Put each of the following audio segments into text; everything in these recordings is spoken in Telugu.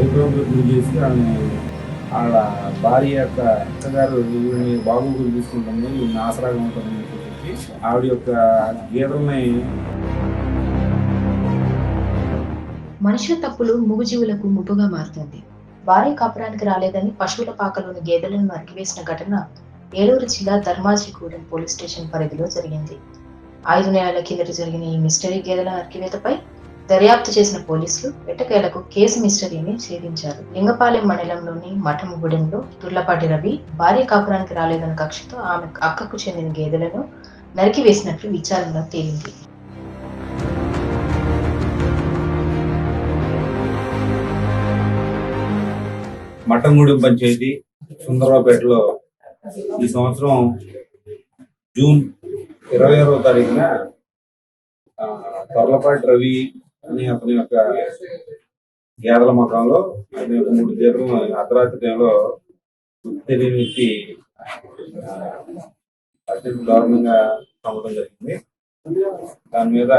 భయభ్రాంతులకు గురి చేసి ఆమె వాళ్ళ భార్య యొక్క అత్తగారు వీళ్ళని బాగోగులు తీసుకుంటుంది ఈయన ఆసరాగా ఉంటుందని చెప్పి ఆవిడ యొక్క గీతల్ని మనుషుల తప్పులు మూగజీవులకు ముప్పుగా మారుతుంది. భారీ కాపురానికి రాలేదని పశువుల పాకలోని గేదెలను నరికివేసిన ఘటన ఏలూరు జిల్లా ధర్మాజిగూడెం పోలీస్ స్టేషన్ పరిధిలో జరిగింది. ఐదు నెలల కిందట జరిగిన ఈ మిస్టరీ గేదెల నరికివేతపై దర్యాప్తు చేసిన పోలీసులు ఎట్టకేలకు కేసు మిస్టరీని ఛేదించారు. లింగపాలెం మండలంలోని మఠంగూడెంలో తుర్లపాటి రవి భార్య కాపురానికి రాలేదన్న కక్షతో ఆమె అక్కకు చెందిన గేదెలను నరికివేసినట్లు విచారణలో తేలింది. మట్టంగూడెం పంచాయతీ సుందరరావుపేటలో ఈ సంవత్సరం జూన్ ఇరవై ఆరో తారీఖున తర్లపాటి రవి అని అతని యొక్క గేదల మకంలో అతని యొక్క మూడు గేదలు అర్ధరాత్రి టైంలో తెలియని వ్యక్తి అత్యంత దారుణంగా చంపడం జరిగింది. దాని మీద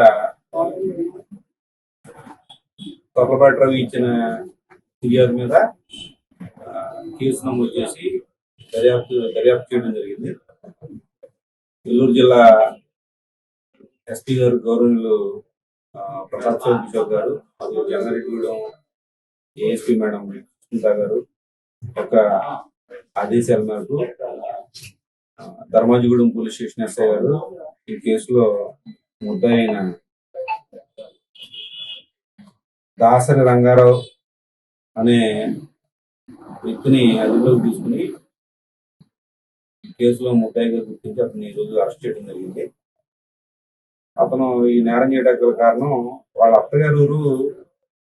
తర్లపాటి రవి ఇచ్చిన ఫిర్యాదు మీద కేసు నమోదు చేసి దర్యాప్తు దర్యాప్తు చేయడం జరిగింది. నెల్లూరు జిల్లా ఎస్పీ గారు గౌరవనీయులు ఆ, ప్రతాప్ చౌదరి కిషోర్ గారు మరియు జంగారెడ్డిగూడెం ఏఎస్పీ మేడం సునీత గారు యొక్క ఆదేశాల మేరకు ధర్మాజిగూడెం పోలీస్ స్టేషన్ ఎస్ఐ గారు ఈ కేసులో ముద్దయిన దాసరి రంగారావు అనే వ్యక్తిని అదుపులోకి తీసుకుని ఈ కేసులో ముద్దాయిగా గుర్తించి అతను ఈరోజు అరెస్ట్ చేయడం జరిగింది. అతను ఈ నేరం చేయడానికి గల కారణం వాళ్ళ అత్తగారు ఊరు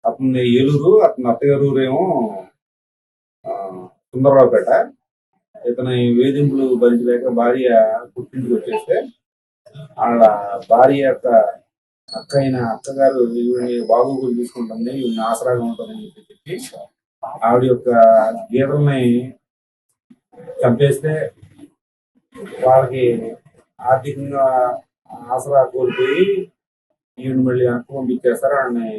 అతని ఏలూరు అతని అత్తగారు ఊరు ఏమో సుందరరావుపేట. ఇతని వేధింపులు భరించలేక భార్య పుట్టింటికి వచ్చేస్తే వాళ్ళ భార్య యొక్క అక్క అయిన అత్తగారు ఈవిని బాగోగులు తీసుకుంటుంది ఈవిని ఆసరాగా ఉంటుందని చెప్పి చెప్పి ఆవిడ యొక్క గీతల్ని చంపేస్తే వాళ్ళకి ఆర్థికంగా ఆసరా కోల్పోయి ఈయన మళ్ళీ వెనక్కి పంపించేస్తారు. వాళ్ళని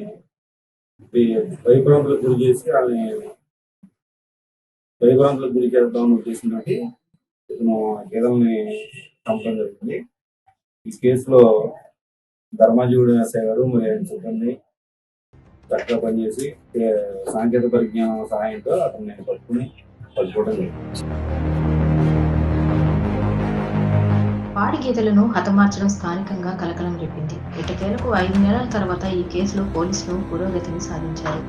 భయభ్రాంతులకు గురి చేసి వాళ్ళని భయభ్రాంతులకు గురి చేద్దామని ఉద్దేశంతో ఇతను గీతల్ని చంపడం జరిగింది. ఈ కేసులో ధర్మాజీవుడు ఎస్ఐ గారు మరి ఆయన సిబ్బంది చక్కగా పనిచేసి సాంకేతిక పరిజ్ఞానం సహాయంతో అతన్ని పట్టుకుని పట్టుకోవడం జరిగింది. పాడి గేదెలను హతమార్చడం స్థానికంగా కలకలం రేపింది. ఎట్టకేలకు ఐదు నెలల తర్వాత ఈ కేసులో పోలీసులు పురోగతిని సాధించారు.